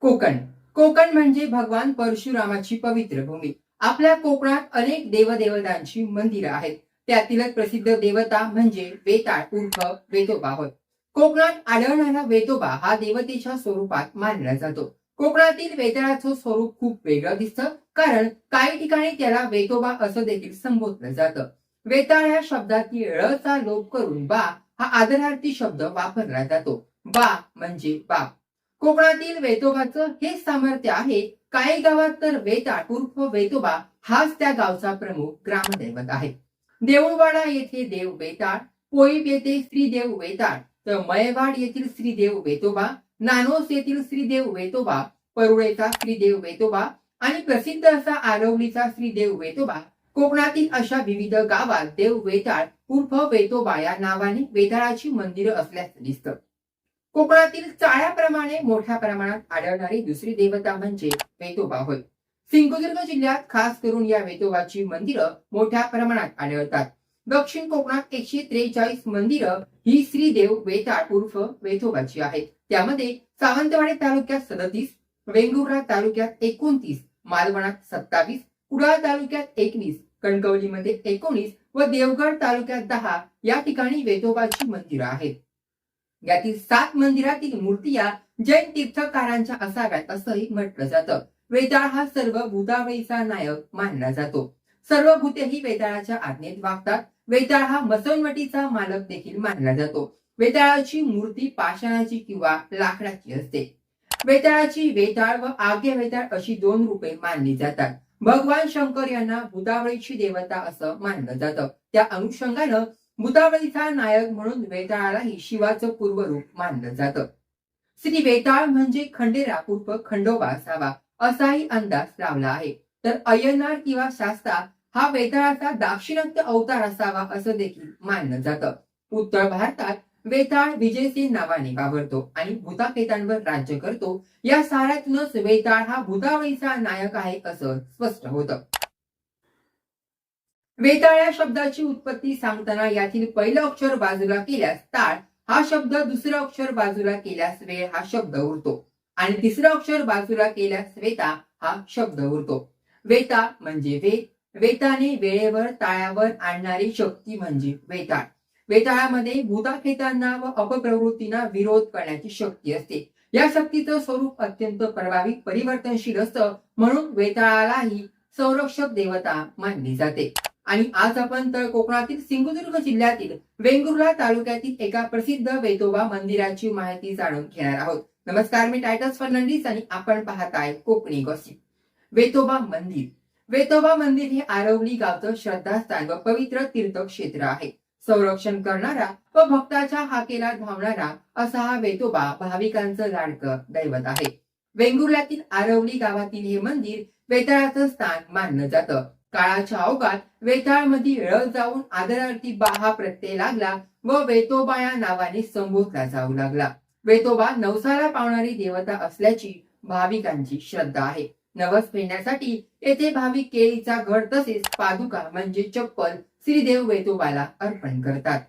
कोकण. कोकण म्हणजे भगवान परशुरामाची पवित्र भूमी. आपल्या कोकणात अनेक देवदेवतांची मंदिरं आहेत. त्यातीलच प्रसिद्ध देवता म्हणजे वेताळ उर्फ वेतोबा होय. कोकणात आढळणारा वेतोबा हा देवतेच्या स्वरूपात मानला जातो. कोकणातील वेताळाचं स्वरूप खूप वेगळं दिसतं कारण काही ठिकाणी त्याला वेतोबा असं देखील संबोधलं जातं. वेताळ या शब्दातील ळचा लोप करून बा हा आदरार्थी शब्द वापरला जातो. बा म्हणजे बाप. कोकणातील वेतोबाचं हेच सामर्थ्य आहे. काही गावात तर वेताळ उर्फ वेतोबा हाच त्या गावचा प्रमुख ग्रामदैवत आहे. देऊळवाडा येथे देव वेताळ पोईप येथे श्रीदेव वेताळ तर मयवाड येथील श्रीदेव वेतोबा नानोस येथील श्रीदेव वेतोबा परुळेचा श्रीदेव वेतोबा आणि प्रसिद्ध असा आरवलीचा श्रीदेव वेतोबा. कोकणातील अशा विविध गावात देव वेताळ उर्फ वेतोबा या नावाने वेताळाची मंदिरं असल्याचं दिसतं. कोकणातील चाळ्याप्रमाणे मोठ्या प्रमाणात आढळणारी दुसरी देवता म्हणजे वेतोबा होय. सिंधुदुर्ग जिल्ह्यात खास करून या वेतोबाची मंदिरं मोठ्या प्रमाणात आढळतात. दक्षिण कोकणात एकशे त्रेचाळीस मंदिरं ही श्रीदेव वेताळ उर्फ वेतोबाची आहेत. त्यामध्ये सावंतवाडी तालुक्यात सदतीस वेंगुर्ला तालुक्यात एकोणतीस मालवणात सत्तावीस कुडाळ तालुक्यात एकवीस कणकवलीमध्ये एकोणीस व देवगड तालुक्यात दहा या ठिकाणी वेतोबाची मंदिरं आहेत. यातील सात मंदिरातील मूर्ती या जैन तीर्थकारांच्या असाव्यात असंही म्हटलं जातं. वेताळ हा सर्व भूतावळीचा नायक मानला जातो. सर्व भूते ही वेताळाच्या आज्ञेत वागतात. वेताळ हा मसवणवटीचा मालक देखील मानला जातो. वेताळाची मूर्ती पाषाणाची किंवा लाकडाची असते. वेताळाची वेताळ व आग्य वेताळ अशी दोन रूपे मानली जातात. भगवान शंकर यांना भूतावळीची देवता असं मानलं जातं. त्या अनुषंगानं भूतावळीचा नायक म्हणून वेताळालाही शिवाचं पूर्वरूप मानलं जातं. श्री वेताळ म्हणजे खंडेरा उर्फ खंडोबा असावा असाही अंदाज लावला आहे. तर अय्यनार किंवा शास्ता हा वेताळाचा दाक्षिणात्य अवतार असावा असं देखील मानलं जातं. उत्तर भारतात वेताळ विजयसिंह नावाने वावरतो आणि भूताकेतांवर राज्य करतो. या साऱ्यातूनच वेताळ हा भूतावळीचा नायक आहे असं स्पष्ट होतं. वेताळ्या शब्दाची उत्पत्ती सांगताना यातील पहिलं अक्षर बाजूला केल्यास ताळ हा शब्द दुसरं अक्षर बाजूला केल्यास वेळ हा शब्द उरतो. आणि तिसरं अक्षर बाजूला केल्यास वेता हा शब्द उरतो. वेता म्हणजे वेद वेताने वेळेवर ताळ्यावर आणणारी शक्ती म्हणजे वेताळ. वेताळामध्ये भूताखेतांना व अपप्रवृत्तींना विरोध करण्याची शक्ती असते. या शक्तीचं स्वरूप अत्यंत प्रभावी परिवर्तनशील असतं म्हणून वेताळालाही संरक्षक देवता मानली जाते. आणि आज आपण तर कोकणातील सिंधुदुर्ग जिल्ह्यातील वेंगुर्ला तालुक्यातील एका प्रसिद्ध वेतोबा मंदिराची माहिती जाणून घेणार आहोत. नमस्कार मी टायटस फर्नांडिस आणि आपण पाहताय कोकणी गॉसिप वेतोबा मंदिर. वेतोबा मंदिर हे आरवली गावचं श्रद्धास्थान व पवित्र तीर्थक्षेत्र आहे. संरक्षण करणारा व भक्ताच्या हाकेला धावणारा असा हा वेतोबा भाविकांचं लाडकं दैवत आहे. वेंगुर्ल्यातील आरवली गावातील हे मंदिर वेताळाचं स्थान मानलं जातं. काळाच्या अवघात वेताळमध्ये ळ जाऊन आदरार्थी बा हा प्रत्यय लागला व वेतोबा या नावाने संबोधला जाऊ लागला. वेतोबा नवसाला पावणारी देवता असल्याची भाविकांची श्रद्धा आहे. नवस फेडण्यासाठी येथे भाविक केळीचा घड तसेच पादुका म्हणजे चप्पल श्रीदेव वेतोबाला अर्पण करतात.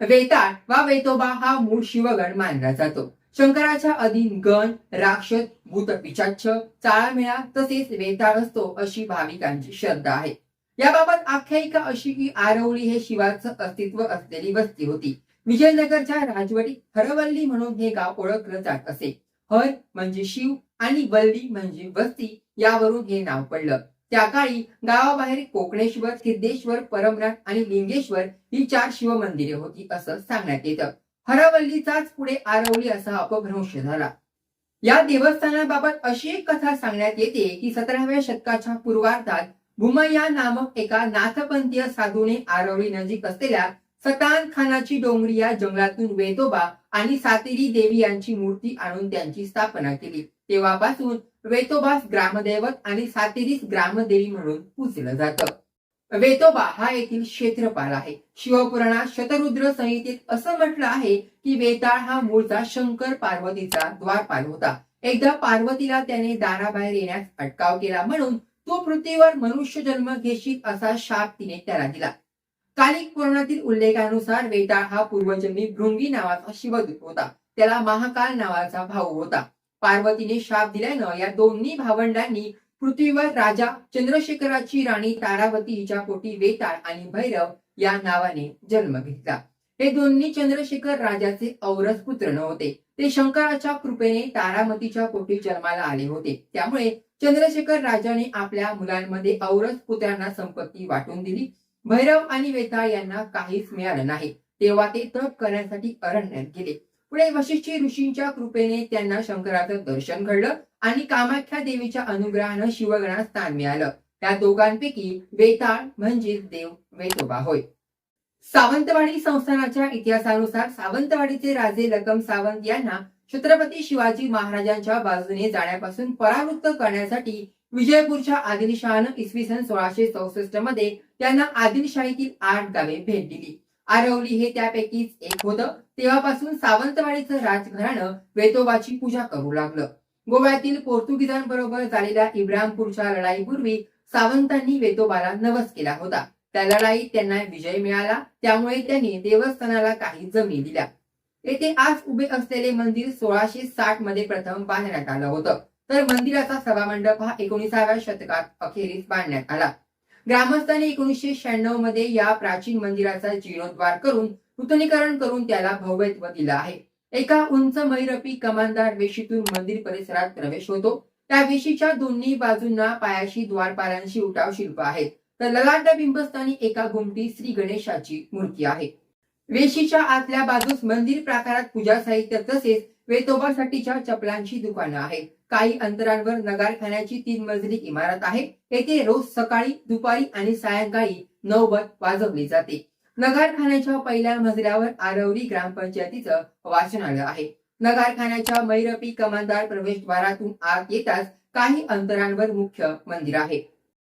वेताळ वा वेतोबा हा मूळ शिवगण मानला जातो. शंकराच्या अधीन गण राक्षस भूत पिचाच्छ चाळमेळा तसेच वेताळ असतो अशी भाविकांची श्रद्धा आहे. याबाबत आख्यायिका अशी की आरवली हे शिवाचं अस्तित्व असलेली वस्ती होती. विजयनगरच्या राजवटीत हरवल्ली म्हणून हे गाव ओळखलं जात असे. हर म्हणजे शिव आणि वल्ली म्हणजे वस्ती यावरून हे नाव पडलं. त्या काळी गावाबाहेर कोकणेश्वर सिद्धेश्वर परमनाथ आणि लिंगेश्वर ही चार शिवमंदिरे होती असं सांगण्यात येतं. हरवल्लीचाच पुढे आरवली असा अपभ्रंश झाला. या देवस्थानाबाबत अशी एक कथा सांगण्यात येते की सतराव्या शतकाच्या पूर्वार्धात भूमय्या नामक एका नाथपंथीय साधूने आरवली नजीक असलेल्या सतान खानाची डोंगरी या जंगलातून वेतोबा आणि सातेरी देवी यांची मूर्ती आणून त्यांची स्थापना केली. तेव्हापासून वेतोबास ग्रामदैवत आणि सातेरीस ग्रामदेवी म्हणून पूजलं जातं. वेतोबा हा येथील क्षेत्रपाल आहे. शिवपुराणात शतरुद्र संहितेत असं म्हटलं आहे की वेताळ हा मूळचा शंकर पार्वतीचा द्वारपाल होता. एकदा पार्वतीला त्याने दाराबाहेर येण्यास अटकाव केला म्हणून तो पृथ्वीवर मनुष्य जन्म घेशील असा शाप तिने त्याला दिला. कालिक पुराणातील उल्लेखानुसार वेताळ हा पूर्वजन्मी भृंगी नावाचा शिवदूत होता. त्याला महाकाल नावाचा भाऊ होता. पार्वतीने शाप दिल्यानं या दोन्ही भावंडांनी पृथ्वीवर राजा चंद्रशेखराची राणी तारावती हिच्या पोटी वेताळ आणि भैरव या नावाने जन्म घेतला. हे दोन्ही चंद्रशेखर राजाचे औरस पुत्र नव्हते. ते शंकराच्या कृपेने तारामतीच्या पोटी जन्माला आले होते. त्यामुळे चंद्रशेखर राजाने आपल्या मुलांमध्ये औरस पुत्रांना संपत्ती वाटून दिली. भैरव आणि वेताळ यांना काहीच मिळालं नाही. तेव्हा ते तप करण्यासाठी अरण्यात गेले. पुढे वशिष्ठी ऋषींच्या कृपेने त्यांना शंकराचं दर्शन घडलं. आणि कामाख्या देवीच्या अनुग्रहानं शिवगणात स्थान मिळालं. त्या दोघांपैकी वेताळ म्हणजेच देव वेतोबा होय. सावंतवाडी संस्थानाच्या इतिहासानुसार सावंतवाडीचे राजे लकम सावंत यांना छत्रपती शिवाजी महाराजांच्या बाजूने जाण्यापासून परावृत्त करण्यासाठी विजयपूरच्या आदिलशहानं इसवी सन सोळाशे चौसष्टमध्ये त्यांना आदिलशाहीतील आठ गावे भेट दिली. आरवली हे त्यापैकीच एक होतं. तेव्हापासून सावंतवाडीचं राजघराणं वेतोबाची पूजा करू लागलं. गोव्यातील पोर्तुगीजांबरोबर झालेल्या इब्राहिमपूरच्या लढाईपूर्वी सावंतांनी वेतोबाला नवस केला होता. त्या लढाईत त्यांना विजय मिळाला. त्यामुळे त्यांनी देवस्थानाला काही जमिनी दिल्या. येथे आज उभे असलेले मंदिर सोळाशे साठमध्ये प्रथम बांधण्यात आलं होतं. तर मंदिराचा सभामंडप हा एकोणीसाव्या शतकात अखेरीस बांधण्यात आला. ग्रामस्थांनी एकोणीसशे शहाण्णवमध्ये या प्राचीन मंदिराचा जीर्णोद्धार करून नूतनीकरण करून त्याला भव्यत्व दिलं आहे. एका उंच मैरपी कमानदार वेशीतून मंदिर परिसरात प्रवेश होतो. त्या वेशीच्या दोन्ही बाजूंना पायाशी द्वारपालांशी उठाव शिल्प आहेत. तर ललाट बिंबस्थानी एका गुमटी श्री गणेशाची मूर्ती आहे. वेशीच्या आतल्या बाजूस मंदिर प्राकारात पूजा साहित्य तसेच वेतोबासाठीच्या चपलांची दुकानं आहेत. काही अंतरांवर नगारखान्याची तीन मजली इमारत आहे. येथे रोज सकाळी दुपारी आणि सायंकाळी नौबत वाजवली जाते. नगारखान्याच्या पहिल्या मजल्यावर आरवली ग्रामपंचायतीचं वाचनालय आहे. नगारखान्याच्या मैरपी कमानदार प्रवेशद्वारातून आत येताच काही अंतरांवर मुख्य मंदिर आहे.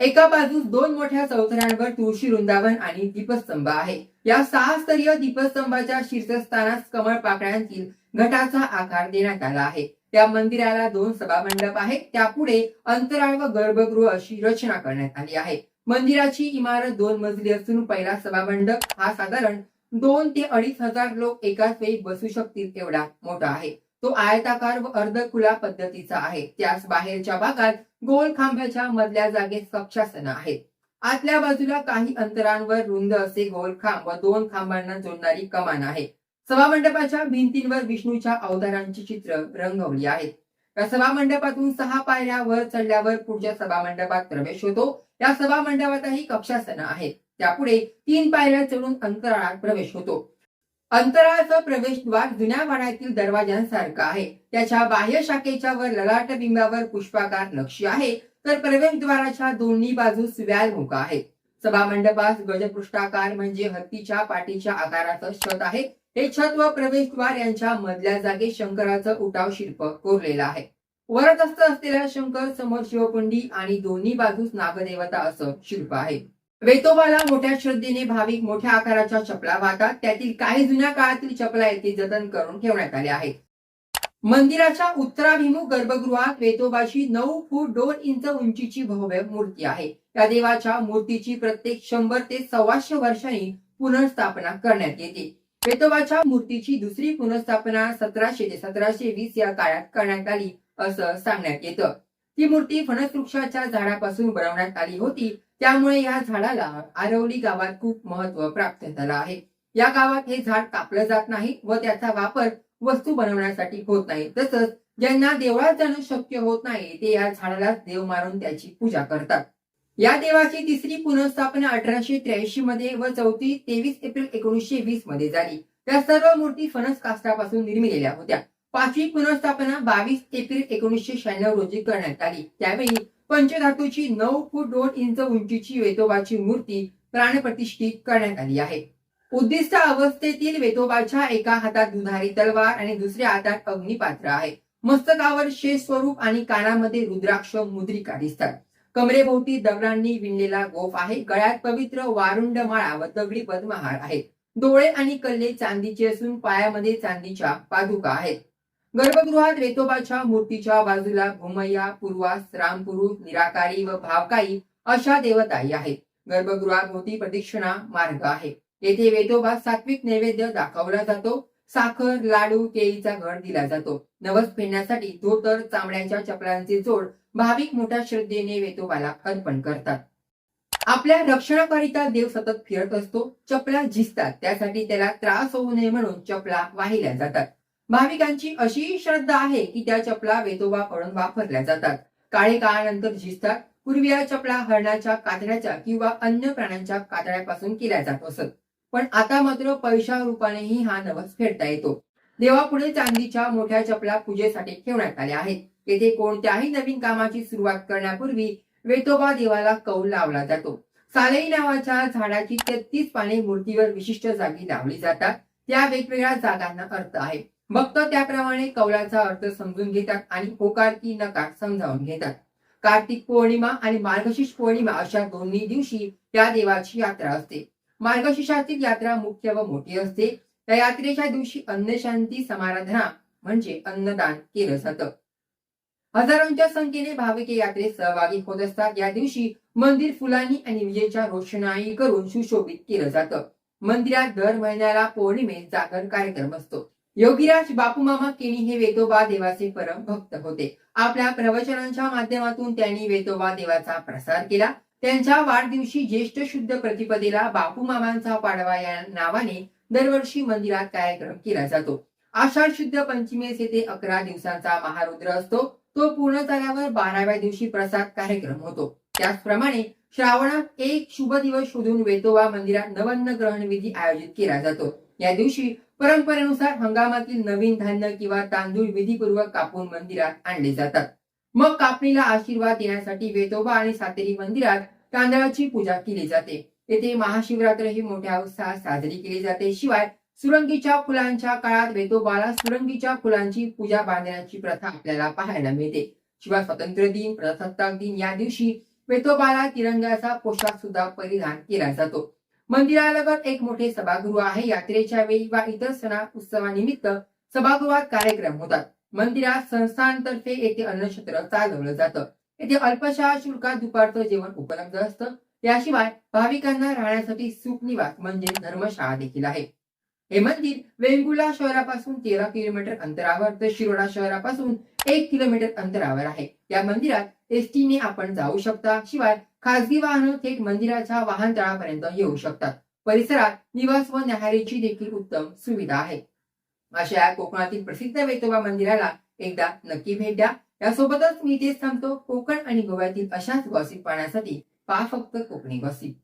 एका बाजूस दोन मोठ्या चौथऱ्यांवर तुळशी वृंदावन आणि दीपस्तंभ आहे. या सहा स्तरीय दीपस्तंभाच्या शीर्षस्थानास कमळ पाकळ्यांतील घटाचा आकार देण्यात आला आहे. त्या मंदिराला दोन सभामंडप आहेत. त्यापुढे अंतराळ व गर्भगृह अशी रचना करण्यात आली आहे. मंदिराची इमारत दोन मजली असून पहिला सभामंडप हा साधारण दोन ते अडीच हजार लोक एकाच वेळी बसू शकतील एवढा मोठा आहे. तो आयताकार व अर्धकुला पद्धतीचा आहे. त्यास बाहेरच्या भागात गोल खांब्याच्या मधल्या जागेत कक्षासनं आहेत. आतल्या बाजूला काही अंतरांवर रुंद असे गोल खांब व दोन खांबांना जोडणारी कमान आहे. सभामंडपाच्या भिंतींवर विष्णूच्या अवतारांची चित्र रंगवली आहेत. या सभामंडपातून सहा पायऱ्या वर चढल्यावर पुढच्या सभामंडपात प्रवेश होतो. या सभामंडपातही कक्षासनं आहेत. त्यापुढे तीन पायऱ्या चढून अंतराळात प्रवेश होतो. अंतराळाचा प्रवेशद्वार जुन्या वाड्यातील दरवाजांसारखा आहे. त्याच्या बाह्य शाखेच्या वर ललाट बिंबावर पुष्पाकार नक्षी आहे. तर प्रवेशद्वाराच्या दोन्ही बाजूस व्यालमुख आहे सभामंडपास गजपृष्ठाकार म्हणजे हत्तीच्या पाठीच्या आकाराचं छत आहे. हे छत व प्रवेशद्वार यांच्या मधल्या जागी शंकराचं उठाव शिल्प कोरलेलं आहे. वरदस्त असलेला शंकर समोर शिवपुंडी आणि दोन्ही बाजूस नागदेवता असं शिल्प आहे. वेतोबाला मोठ्या श्रद्धेने भाविक मोठ्या आकाराच्या चपला वाहतात. त्यातील काही जुन्या काळातील चपला येथे जतन करून ठेवण्यात आल्या आहेत. मंदिराच्या उत्तराभिमुख गर्भगृहात वेतोबाची नऊ फूट दोन इंच उंचीची भव्य मूर्ती आहे. या देवाच्या मूर्तीची प्रत्येक शंभर ते सव्वाशे वर्षांनी पुनर्स्थापना करण्यात येते. वेतोबाच्या मूर्तीची दुसरी पुनर्स्थापना सतराशे ते सतराशे वीस या काळात करण्यात आली असं सांगण्यात येतं. ती मूर्ती फणस वृक्षाच्या झाडापासून बनवण्यात आली होती. त्यामुळे या झाडाला आरवली गावात खूप महत्त्व प्राप्त झालं आहे. या गावात हे झाड कापलं जात नाही व त्याचा वापर वस्तू बनवण्यासाठी होत नाही. तसंच ज्यांना देवळात जाणं शक्य होत नाही ते या झाडाला देव मारून त्याची पूजा करतात. या देवाची तिसरी पुनर्स्थापना अठराशे त्र्याऐंशी मध्ये व चौथी तेवीस एप्रिल एकोणीसशे वीसमध्ये झाली. त्या सर्व मूर्ती फणस कास्टापासून निर्मिलेल्या होत्या. पाचवी पुनर्स्थापना बावीस एप्रिल एकोणीसशे शहाण्णव रोजी करण्यात आली. त्यावेळी पंचधातूची नऊ फूट दोन इंच उंचीची वेतोबाची मूर्ती प्राणप्रतिष्ठित करण्यात आली आहे. उद्दिष्ट अवस्थेतील वेतोबाच्या एका हातात दुधारी तलवार आणि दुसऱ्या हातात अग्निपात्र आहे. मस्तकावर शेष स्वरूप आणि कानामध्ये रुद्राक्ष मुद्रिका दिसतात. कमरेभोवती दगडांनी विणलेला गोफ आहे. गळ्यात पवित्र वारुंड माळा व दगडी पद्महार आहे. डोळे आणि कल्ले चांदीचे असून पायामध्ये चांदीच्या पादुका आहेत. गर्भगृहात रेतोबाच्या मूर्तीच्या बाजूला भूमय्या पूर्वास रामपुरुष निराकारी व भावकाई अशा देवताई आहेत. गर्भगृहाभोवती प्रदक्षिणा मार्ग आहे. येथे वेतोबा सात्विक नैवेद्य दाखवला जातो. साखर लाडू केळीचा घड दिला जातो. नवस फेडण्यासाठी धोतर चामड्याच्या चपलांचे जोड भाविक मोठ्या श्रद्धेने वेतोबाला अर्पण करतात. आपल्या रक्षणाकरिता देव सतत फिरत असतो. चपला झिजतात. त्यासाठी त्याला त्रास होऊ नये म्हणून चपला वाहिल्या जातात. भाविकांची अशी श्रद्धा आहे की त्या चपला वेतोबाकडून वापरल्या जातात. काळे काळानंतर झिजतात. पूर्वी या चपला हरणाच्या कातड्याच्या किंवा अन्य प्राण्यांच्या कातड्यापासून केल्या जात असत. पण आता मात्र पैशा रूपानेही हा नवस फेडता येतो. देवापुढे चांदीच्या मोठ्या चपला पूजेसाठी ठेवण्यात आल्या आहेत. येथे कोणत्याही नवीन कामाची सुरुवात करण्यापूर्वी वेतोबा देवाला कौल लावला जातो. सालई नावाच्या झाडाची तेहतीस पाने मूर्तीवर विशिष्ट जागी लावली जातात. त्या वेगवेगळ्या जागांना अर्थ आहे. भक्त त्याप्रमाणे कौलाचा अर्थ समजून घेतात आणि होकार की नकार समजावून घेतात. कार्तिक पौर्णिमा आणि मार्गशीर्ष पौर्णिमा अशा दोन्ही दिवशी या देवाची यात्रा असते. मार्गशीर्षातील यात्रा मुख्य व मोठी असते. त्या यात्रेच्या दिवशी अन्नशांती समाराधना म्हणजे अन्नदान केलं जातं. हजारोंच्या संख्येने भाविक यात्रेत सहभागी होत असतात. या दिवशी मंदिर फुलांनी आणि विजेच्या रोषणाई करून सुशोभित केलं जातं. मंदिरात दर महिन्याला पौर्णिमेत जागर कार्यक्रम असतो. योगीराज बापूमामा केणी हे वेतोबा देवाचे परम भक्त होते. आपल्या प्रवचनांच्या माध्यमातून त्यांनी वेतोबा देवाचा प्रसार केला. त्यांच्या वाढदिवशी ज्येष्ठ शुद्ध प्रतिपदेला बापू मामांचा पाडवा या नावाने दरवर्षी मंदिरात कार्यक्रम केला जातो. आषाढ शुद्ध पंचमीस येथे अकरा दिवसांचा महारुद्र असतो. तो पूर्ण झाल्यावर बाराव्या दिवशी प्रसाद कार्यक्रम होतो. त्याचप्रमाणे श्रावणात एक शुभ दिवस शोधून वेतोबा मंदिरात नवन्न ग्रहण विधी आयोजित केला जातो. या दिवशी परंपरेनुसार हंगामातील नवीन धान्य किंवा तांदूळ विधीपूर्वक कापून मंदिरात आणले जातात. मग कापणीला आशीर्वाद देण्यासाठी वेतोबा आणि सातेरी मंदिरात तांदळाची पूजा केली जाते. येथे महाशिवरात्र ही मोठ्या उत्साहात साजरी केली जाते. शिवाय सुरंगीच्या फुलांच्या काळात वेतोबाला सुरंगीच्या फुलांची पूजा बांधण्याची प्रथा आपल्याला पाहायला मिळते. शिवाय स्वातंत्र्य दिन प्रजासत्ताक दिन या दिवशी वेतोबाला तिरंग्याचा पोशाख सुद्धा परिधान केला जातो. मंदिरालगत एक मोठे सभागृह आहे. यात्रेच्या वेळी वा इतर सणा उत्सवानिमित्त सभागृहात कार्यक्रम होतात. मंदिरात संस्थांतर्फे येथे अन्नक्षेत्र चालवलं जातं. येथे अल्पशा शुल्कात दुपारचं जेवण उपलब्ध असतं. याशिवाय भाविकांना राहण्यासाठी सुखनिवास म्हणजे धर्मशाळा देखील आहे. हे मंदिर वेंगुला शहरापासून तेरा किलोमीटर अंतरावर तर शिरोडा शहरापासून एक किलोमीटर अंतरावर आहे. या मंदिरात एसटीने आपण जाऊ शकता. शिवाय खासगी वाहनं थेट मंदिराच्या वाहनतळापर्यंत येऊ शकतात. परिसरात निवास व न्याहारीची देखील उत्तम सुविधा आहे. अशा या कोकणातील प्रसिद्ध वेतोबा मंदिराला एकदा नक्की भेट द्या. यासोबतच मी इथेच थांबतो. कोकण आणि गोव्यातील अशाच गॉसिप पाहण्यासाठी पहा फक्त कोकणी गॉसिप